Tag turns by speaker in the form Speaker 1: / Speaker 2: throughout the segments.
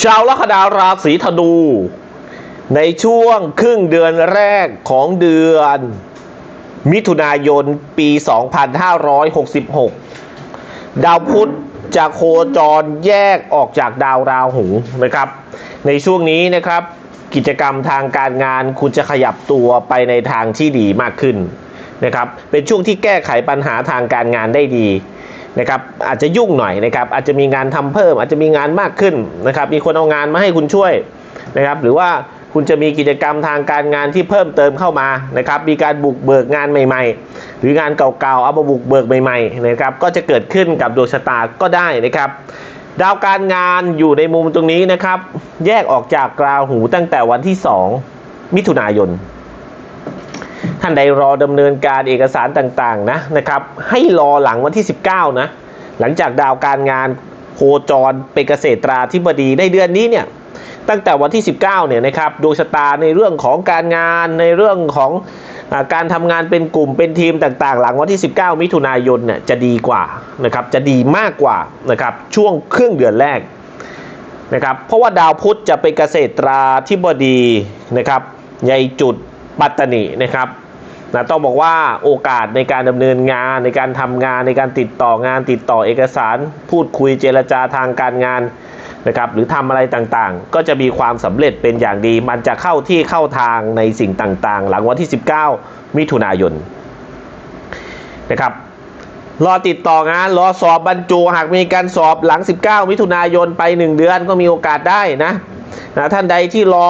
Speaker 1: ชาวลัคนาราศีธนู ในช่วงครึ่งเดือนแรกของเดือน มิถุนายนปี 2566 ดาวพุธจะโคจรแยกออกจากดาวราหูนะครับ ในช่วงนี้นะครับ กิจกรรมทางการงานคุณจะขยับตัวไปในทางที่ดีมากขึ้นนะครับ เป็นช่วงที่แก้ไขปัญหาทางการงานได้ดี นะครับอาจจะยุ่งหน่อยนะครับอาจจะมีงานทำเพิ่ม อาจจะมีงานมากขึ้นนะครับมีคนเอางานมาให้คุณช่วยนะครับหรือว่าคุณจะมีกิจกรรมทางการงานที่เพิ่มเติมเข้ามานะครับมีการบุกเบิกงานใหม่ ๆ หรืองานเก่าๆเอามาบุกเบิกใหม่ๆนะครับก็จะเกิดขึ้นกับดวงชะตาก็ได้นะครับดาวการงานอยู่ในมุมตรงนี้นะครับ แยกออกจากราหูตั้งแต่วันที่ 2 มิถุนายน ท่านใดรอดำเนินการเอกสารต่างๆนะนะครับ ให้รอหลังวันที่ 19 นะ หลังจากดาวการงานโคจรเป็นเกษตราธิบดีในเดือนนี้เนี่ยตั้งแต่วันที่ 19 เนี่ยนะครับดวงชะตาในเรื่องของการงานในเรื่องของอการทำงานเป็นกลุ่มเป็นทีมต่างๆ หลังวันที่ 19 มิถุนายนเนี่ยจะดีกว่านะครับจะดีมากกว่านะครับช่วงครึ่งเดือนแรกนะครับเพราะว่าดาวพุธจะเป็นเกษตราธิบดีนะครับในจุดปัตตานินะครับ นะต้องบอกว่าโอกาสในการดำเนินงานในการทำงานในการติดต่องานติดต่อเอกสาร พูดคุยเจรจาทางการงานนะครับหรือทำอะไรต่างๆ ก็จะมีความสำเร็จเป็นอย่างดี มันจะเข้าที่เข้าทางในสิ่งต่างๆ หลังวันที่ 19 มิถุนายนนะครับรอติดต่องานรอสอบบรรจุหากมีการสอบหลัง 19 มิถุนายนไป 1 เดือนก็มีโอกาสได้นะนะท่านใดที่รอ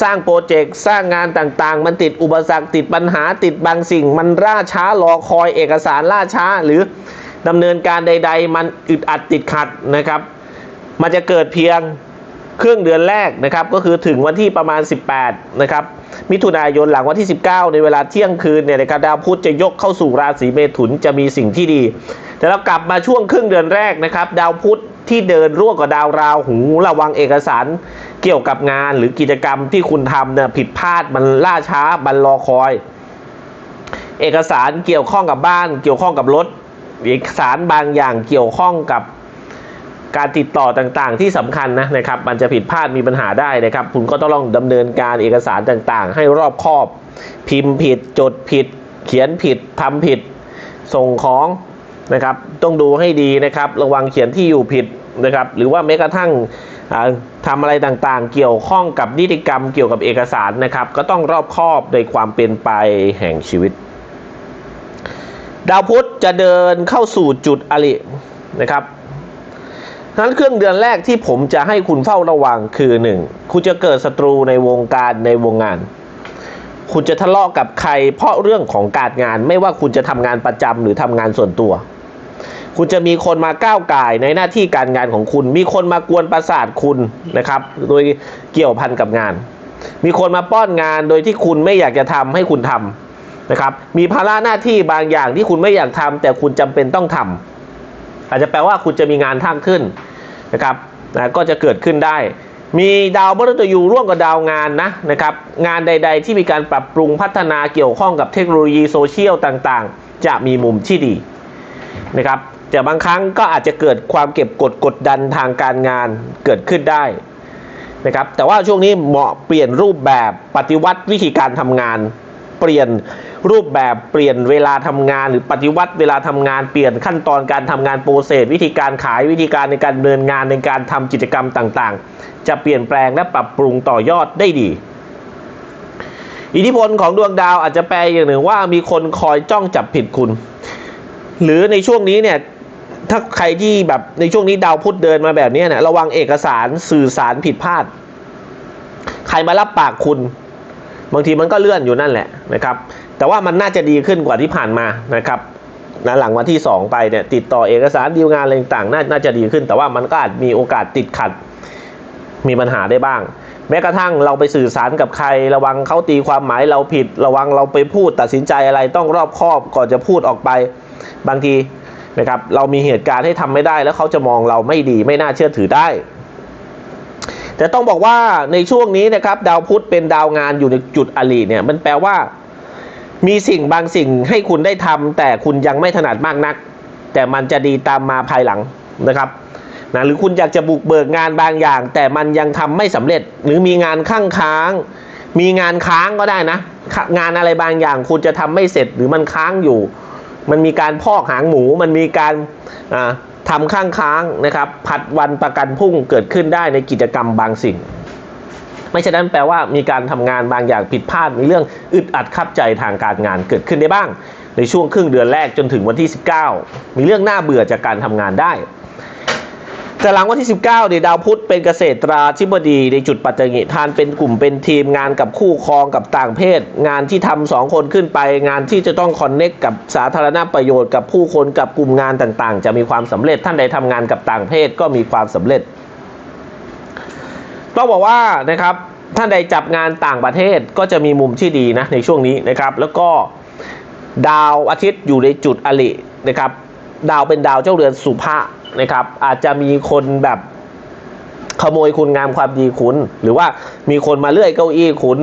Speaker 1: สร้างโปรเจกต์สร้างงานต่างๆ มันติดอุปสรรคติดปัญหาติดบางสิ่ง มันล่าช้ารอคอยเอกสารล่าช้า หรือดำเนินการใด ๆ มันอึดอัดติดขัดนะครับ มันจะเกิดเพียงครึ่งเดือนแรกนะครับก็คือถึงวันที่ประมาณ 18นะครับมิถุนายนหลังวันที่ 19 ในเวลาเที่ยงคืนเนี่ยนะครับดาวพุธจะยกเข้าสู่ราศีเมถุนจะมีสิ่งที่ดี แต่เรากลับมาช่วงครึ่งเดือนแรกนะครับ ดาวพุธ ที่เดินร่วมกับดาวราหูระวังเอกสารเกี่ยวกับงานหรือกิจกรรมที่คุณทำเนี่ยผิดพลาดมันล่าช้ามันรอคอย เอกสารเกี่ยวข้องกับบ้าน เกี่ยวข้องกับรถ เอกสารบางอย่างเกี่ยวข้องกับการติดต่อต่างๆ ที่สำคัญนะนะครับ มันจะผิดพลาดมีปัญหาได้นะครับ คุณก็ต้องลองดำเนินการเอกสารต่างๆ ให้รอบคอบ พิมพ์ผิด จดผิด เขียนผิดทำผิด ส่งของ นะครับ ต้องดูให้ดีนะครับ ระวังเขียนที่อยู่ผิดนะครับ หรือว่าแม้กระทั่งอ่าทำอะไรต่างๆ เกี่ยวข้องกับนิติกรรมเกี่ยวกับเอกสารนะครับ ก็ต้องรอบคอบในความเป็นไปแห่งชีวิต ดาวพุธจะเดินเข้าสู่จุดอรินะครับนั้นเครื่องเดือนแรกที่ผมจะให้คุณเฝ้าระวังคือหนึ่งคุณจะเกิดศัตรูในวงการในวงงาน คุณจะทะเลาะกับใครเพราะเรื่องของการงาน ไม่ว่าคุณจะทำงานประจำหรือทำงานส่วนตัว คุณจะมีคนมาก้าวไก่ในหน้าที่การงานของคุณ มีคนมากวนประสาทคุณนะครับ โดยเกี่ยวพันกับงาน มีคนมาป้อนงานโดยที่คุณไม่อยากจะทำให้คุณทำนะครับ มีภาระหน้าที่บางอย่างที่คุณไม่อยากทำแต่คุณจำเป็นต้องทำอาจจะแปลว่าคุณจะมีงานทั้งขึ้นนะครับนะก็จะเกิดขึ้นได้ มีดาวมฤตยูร่วมกับดาวงานนะนะครับ งานใด ๆ ที่มีการปรับปรุงพัฒนาเกี่ยวข้องกับเทคโนโลยีโซเชียลต่างๆ จะมีมุมที่ดีนะครับ แต่บางครั้งก็อาจจะเกิดความเก็บกดกดดันทางการงานเกิดขึ้นได้นะครับแต่ว่าช่วงนี้เหมาะเปลี่ยนรูปแบบปฏิวัติวิธีการทำงาน เปลี่ยนรูปแบบเปลี่ยนเวลาทำงาน หรือปฏิวัติเวลาทำงานเปลี่ยนขั้นตอนการทำงานโปรเซสวิธีการขายวิธีการในการดำเนินงานในการทำกิจกรรมต่างๆ จะเปลี่ยนแปลงและปรับปรุงต่อยอดได้ดี อิทธิพลของดวงดาวอาจจะแปลอย่างหนึ่งว่ามีคนคอยจ้องจับผิดคุณ หรือในช่วงนี้เนี่ย ถ้าใครที่แบบในช่วงนี้ดาวพุธเดินมาแบบนี้เนี่ยระวังเอกสารสื่อสารผิดพลาด ใครมารับปากคุณ บางทีมันก็เลื่อนอยู่นั่นแหละนะครับ แต่ว่ามันน่าจะดีขึ้นกว่าที่ผ่านมานะครับนะหลังวันที่ 2 ไปเนี่ยติดต่อเอกสารดีลงานอะไรต่างๆนาน่าจะดีขึ้น แต่ว่ามันก็อาจมีโอกาสติดขัด มีปัญหาได้บ้าง แม้กระทั่งเราไปสื่อสารกับใคร ระวังเขาตีความหมายเราผิด ระวังเราไปพูดตัดสินใจอะไรต้องรอบคอบก่อนจะพูดออกไป บางที นะครับเรามีเหตุการณ์ให้ทำไม่ได้ แล้วเขาจะมองเราไม่ดีไม่น่าเชื่อถือได้ แต่ต้องบอกว่าในช่วงนี้นะครับ ดาวพุธเป็นดาวงานอยู่ในจุดอลีเนี่ยมันแปลว่า มีสิ่งบางสิ่งให้คุณได้ทำแต่คุณยังไม่ถนัดมากนัก แต่มันจะดีตามมาภายหลังนะครับนะหรือคุณอยากจะบุกเบิกงานบางอย่าง แต่มันยังทำไม่สำเร็จ หรือมีงานข้างค้าง มีงานค้างก็ได้นะ งานอะไรบางอย่างคุณจะทำไม่เสร็จหรือมันค้างอยู่ มันมีการพอกหางหมู มันมีการทำข้างค้างนะครับ ผัดวันประกันพุ่งเกิดขึ้นได้ในกิจกรรมบางสิ่ง ไม่ฉะนั้นแปลว่ามีการทำงานบางอย่างผิดพลาด มีเรื่องอึดอัดขับใจทางการงานเกิดขึ้นได้บ้าง ในช่วงครึ่งเดือนแรกจนถึงวันที่ 19 มีเรื่องน่าเบื่อจากการทำงานได้ แต่หลังวันที่ 19เนี่ยดาวพุธเป็นเกษตราธิบดีในจุดปัจจงิทานเป็นกลุ่มเป็นทีมงานกับคู่ครองกับต่างเพศ งานที่ทำสองคนขึ้นไป งานที่จะต้องคอนเน็กกับสาธารณประโยชน์กับผู้คนกับกลุ่มงานต่างๆ จะมีความสำเร็จท่านใดทำงานกับต่างเพศก็มีความสำเร็จ ต้องบอกว่านะครับท่านใดจับงานต่างประเทศก็จะมีมุมที่ดีนะในช่วงนี้นะครับ แล้วก็ดาวอาทิตย์อยู่ในจุดอลินะครับ ดาวเป็นดาวเจ้าเรือนสุภะ นะครับ อาจจะมีคนแบบขโมยคุณงามความดีคุณ หรือว่ามีคนมาเลื่อยเก้าอี้คุณ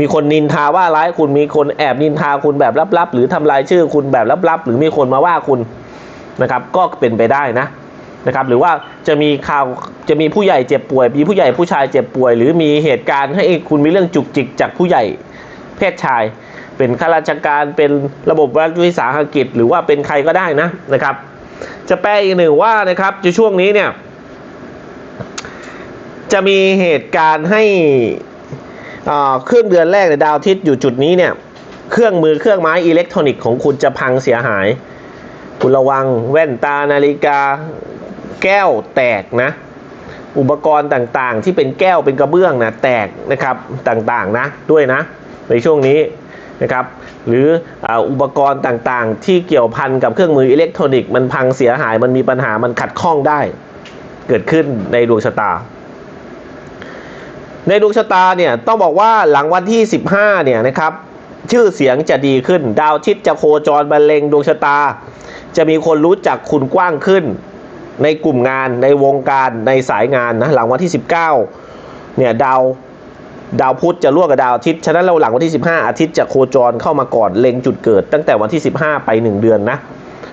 Speaker 1: มีคนนินทาว่าร้ายคุณมีคนแอบนินทาคุณแบบลับๆหรือทำลายชื่อคุณแบบลับๆหรือมีคนมาว่าคุณนะครับ ก็เป็นไปได้นะนะครับ หรือว่าจะมีข่าวจะมีผู้ใหญ่เจ็บป่วย มีผู้ใหญ่ผู้ชายเจ็บป่วย หรือมีเหตุการณ์ให้คุณมีเรื่องจุกจิกจากผู้ใหญ่เพศชาย เป็นข้าราชการเป็นระบบรัฐวิสาหกิจ หรือว่าเป็นใครก็ได้นะนะครับ จะแปลอีกหนึ่งว่านะครับในช่วงนี้เนี่ย จะมีเหตุการณ์ให้เครื่องเดือนแรกในดาวอาทิตย์อยู่จุดนี้เนี่ย เครื่องมือเครื่องไม้อิเล็กทรอนิกส์ของคุณจะพังเสียหาย คุณระวังแว่นตานาฬิกาแก้วแตกนะ อุปกรณ์ต่างๆ ที่เป็นแก้วเป็นกระเบื้องนะแตกนะครับต่างๆนะด้วยนะ ในช่วงนี้ นะครับหรืออุปกรณ์ต่างๆ ที่เกี่ยวพันกับเครื่องมืออิเล็กทรอนิกส์มันพังเสียหายมันมีปัญหามันขัดข้องได้ เกิดขึ้นในดวงชะตา ในดวงชะตาเนี่ยต้องบอกว่าหลังวันที่ 15เนี่ยนะครับชื่อเสียงจะดีขึ้น ดาวอาทิตย์จะโคจรบรรเลงดวงชะตา จะมีคนรู้จักคุณกว้างขึ้น ในกลุ่มงานในวงการในสายงานนะหลังวันที่ 19เนี่ยดาว ดาวพุธจะร่วมกับดาวอาทิตย์ ฉะนั้นเราหลังวันที่ 15 อาทิตย์จะโคจรเข้ามาก่อนเล็งจุดเกิด ตั้งแต่วันที่ 15 ไป 1 เดือนนะ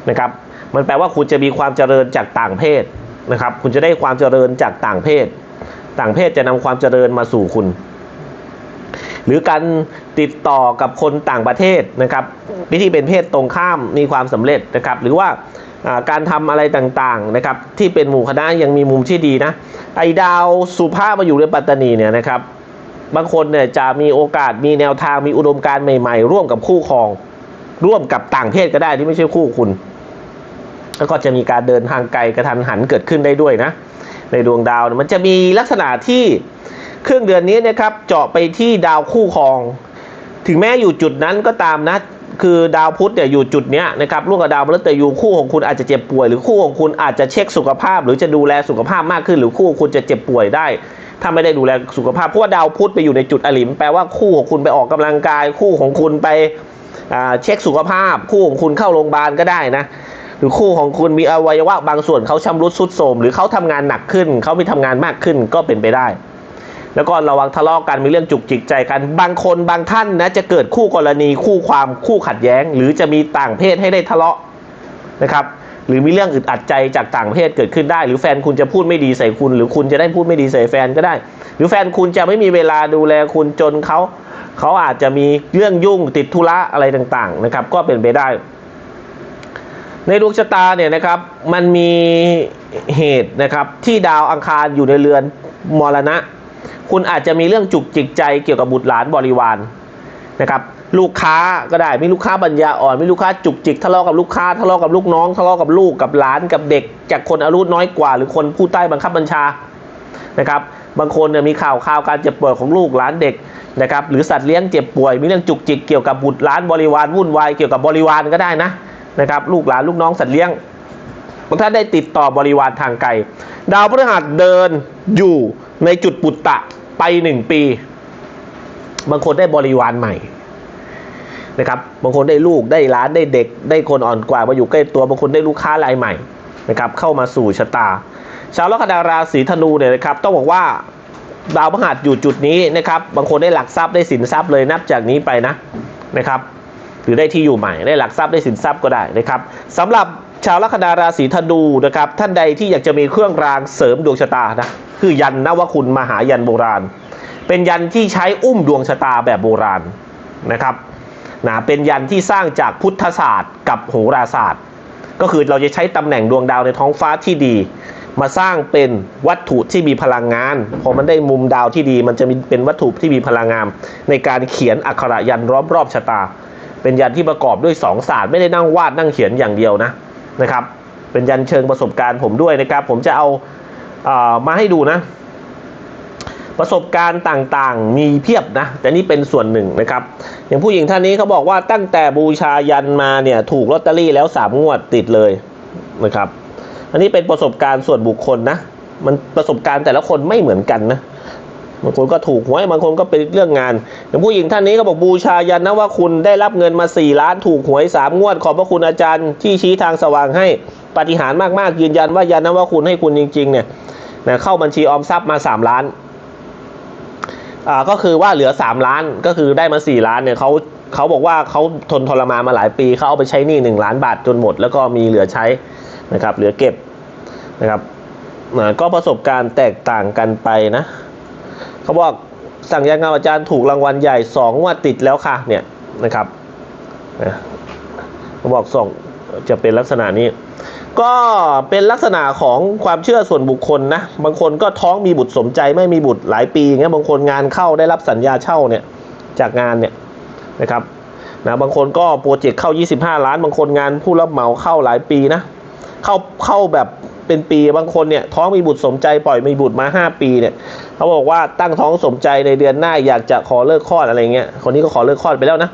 Speaker 1: นะครับ มันแปลว่าคุณจะมีความเจริญจากต่างเพศนะครับ คุณจะได้ความเจริญจากต่างเพศ ต่างเพศจะนำความเจริญมาสู่คุณ หรือการติดต่อกับคนต่างประเทศนะครับวิธีเป็นเพศตรงข้ามมีความสำเร็จนะครับ หรือว่าการทำอะไรต่างๆนะครับ ที่เป็นหมู่คณะยังมีมุมที่ดีนะไอดาวสุภาพมาอยู่ในปัตตานีเนี่ยนะครับ บางคนเนี่ยจะมีโอกาสมีแนวทางมีอุดมการณ์ใหม่ ๆ ร่วมกับคู่ครอง ร่วมกับต่างเพศก็ได้ที่ไม่ใช่คู่คุณ แล้วก็จะมีการเดินทางไกลกระทันหันเกิดขึ้นได้ด้วยนะ ในดวงดาวมันจะมีลักษณะที่เครื่องเดือนนี้นะครับ เจาะไปที่ดาวคู่ครอง ถึงแม้อยู่จุดนั้นก็ตามนะคือดาวพุธเนี่ยอยู่จุดเนี้ยนะครับร่วมกับดาวพฤหัสแต่อยู่คู่ของคุณอาจจะเจ็บป่วย หรือคู่ของคุณอาจจะเช็คสุขภาพ หรือจะดูแลสุขภาพมากขึ้น หรือคู่ของคุณจะเจ็บป่วยได้ ถ้าไม่ได้ดูแลสุขภาพเพราะว่าดาวพุธไปอยู่ในจุดอลิม แปลว่าคู่ของคุณไปออกกำลังกาย คู่ของคุณไปเช็คสุขภาพ คู่ของคุณเข้าโรงพยาบาลก็ได้นะหรือคู่ของคุณมีอวัยวะบางส่วนเขาชำรุดทรุดโทรมหรือเขาทำงานหนักขึ้นเขาไปทำงานมากขึ้นก็เป็นไปได้ แล้วก็ระวังทะเลาะกันมีเรื่องจุกจิกใจกัน บางคนบางท่านนะจะเกิดคู่กรณีคู่ความคู่ขัดแย้ง หรือจะมีต่างเพศให้ได้ทะเลาะนะครับ หรือมีเรื่องอึดอัดใจจากต่างเพศเกิดขึ้นได้ หรือแฟนคุณจะพูดไม่ดีใส่คุณ หรือคุณจะได้พูดไม่ดีใส่แฟนก็ได้ หรือแฟนคุณจะไม่มีเวลาดูแลคุณจนเขาเขาอาจจะมีเรื่องยุ่งติดธุระอะไรต่างๆนะครับ ก็เป็นไปได้ ในดวงชะตาเนี่ยนะครับมันมีเหตุนะครับที่ดาวอังคารอยู่ในเรือนมรณะ คุณอาจจะมีเรื่องจุกจิกใจเกี่ยวกับบุตรหลานบริวารนะครับ ลูกค้าก็ได้มีลูกค้าปัญญาอ่อนมีลูกค้าจุกจิกทะเลาะกับลูกค้าทะเลาะกับลูกน้องทะเลาะกับลูกกับหลานกับเด็ก จากคนอายุน้อยกว่า หรือคนผู้ใต้บังคับบัญชานะครับบางคนเนี่ยมีข่าวข่าวการเจ็บป่วยของลูกหลานเด็กนะครับหรือสัตว์เลี้ยงเจ็บป่วย มีเรื่องจุกจิกเกี่ยวกับบุตรหลานบริวารวุ่นวายเกี่ยวกับบริวารก็ได้นะนะครับลูกหลานลูกน้องสัตว์เลี้ยงบางท่านได้ติดต่อบริวารทางไกลดาวพฤหัสเดินอยู่ในจุดปุตตะไปหนึ่งปี บางคนได้บริวารใหม่ นะครับบางคนได้ลูกได้หลานได้เด็ก ได้คนอ่อนกว่ามาอยู่ใกล้ตัวบางคนได้ลูกค้ารายใหม่นะครับเข้ามาสู่ชะตา ชาวลัคนาราศีธนูเนี่ยนะครับต้องบอกว่าดาวพฤหัสอยู่จุดนี้นะครับบางคนได้หลักทรัพย์ได้สินทรัพย์เลยนับจากนี้ไปนะนะครับหรือได้ที่อยู่ใหม่ได้หลักทรัพย์ได้สินทรัพย์ก็ได้นะครับสำหรับชาวลัคนาราศีธนูนะครับท่านใดที่อยากจะมีเครื่องรางเสริมดวงชะตานะคือยันนวคุณมหายันโบราณ เป็นยันที่ใช้อุ้มดวงชะตาแบบโบราณนะครับ นะเป็นยันที่สร้างจากพุทธศาสตร์กับโหราศาสตร์ ก็คือเราจะใช้ตำแหน่งดวงดาวในท้องฟ้าที่ดี มาสร้างเป็นวัตถุที่มีพลังงานพอมันได้มุมดาวที่ดี มันจะมีเป็นวัตถุที่มีพลังงาน ในการเขียนอักขระยันล้อมรอบชะตา เป็นยันที่ประกอบด้วยสองศาสตร์ไม่ได้นั่งวาดนั่งเขียนอย่างเดียวนะนะครับ เป็นยันเชิงประสบการณ์ผมด้วยนะครับ ผมจะเอาเออมาให้ดูนะ ประสบการณ์ต่างๆ มีเพียบนะแต่นี่เป็นส่วนหนึ่งนะครับ อย่างผู้หญิงท่านนี้เขาบอกว่าตั้งแต่บูชายันมาเนี่ยถูกลอตเตอรี่แล้วสามงวดติดเลยนะครับ อันนี้เป็นประสบการณ์ส่วนบุคคลนะ มันประสบการณ์แต่ละคนไม่เหมือนกันนะบางคนก็ถูกหวยบางคนก็เป็นเรื่องงานอย่างผู้หญิงท่านนี้ก็บอกบูชายันนะว่าคุณได้รับเงินมา 4 ล้านถูกหวย 3 งวด ขอบพระคุณอาจารย์ที่ชี้ทางสว่างให้ปฏิหารมากๆยืนยันว่ายันนะว่าคุณให้คุณจริงๆเนี่ยนะเข้าบัญชีออมทรัพย์มา 3 ล้าน อ่าก็คือว่าเหลือ 3 ล้านก็คือได้มา 4 ล้านเนี่ยเขาเขาบอกว่าเขาทนทรมานมาหลายปีเขาเอาไปใช้หนี้1ล้านบาทจนหมด แล้วก็มีเหลือใช้นะครับ เหลือเก็บนะครับอ่าก็ประสบการณ์แตกต่างกันไปนะเขาบอกสั่งยางงานอาจารย์ถูกรางวัลใหญ่สองงวดติดแล้วค่ะเนี่ยนะครับเขาบอกส่ง จะเป็นลักษณะนี้ ก็เป็นลักษณะของความเชื่อส่วนบุคคลนะ บางคนก็ท้องมีบุตรสมใจไม่มีบุตรหลายปีอย่างเงี้ยบางคนงานเข้าได้รับสัญญาเช่าเนี่ยจากงานเนี่ยนะครับนะบางคนก็โปรเจกต์เข้า 25 ล้าน บางคนงานผู้รับเหมาเข้าหลายปีนะเข้าเข้าแบบเป็นปีบางคนเนี่ยท้องมีบุตรสมใจปล่อยมีบุตรมา 5 ปีเนี่ยเขาบอกว่าตั้งท้องสมใจในเดือนหน้าอยากจะขอเลิกคลอดอะไรเงี้ยคนนี้ก็ขอเลิกคลอดไปแล้วนะ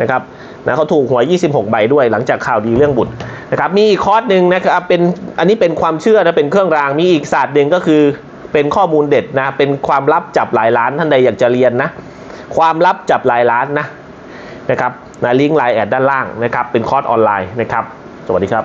Speaker 1: นะครับ นะเขาถูกหวย 26 ใบด้วยหลังจากข่าวดีเรื่องบุตรนะครับมีอีกคอร์สหนึ่งนะครับเป็นอันนี้เป็นความเชื่อนะเป็นเครื่องรางมีอีกศาสตร์หนึ่งก็คือเป็นข้อมูลเด็ดนะเป็นความลับจับหลายล้านท่านใดอยากจะเรียนนะความลับจับหลายล้านนะนะครับนะลิงก์ไลน์แอดด้านล่างนะครับเป็นคอร์สออนไลน์นะครับ สวัสดีครับ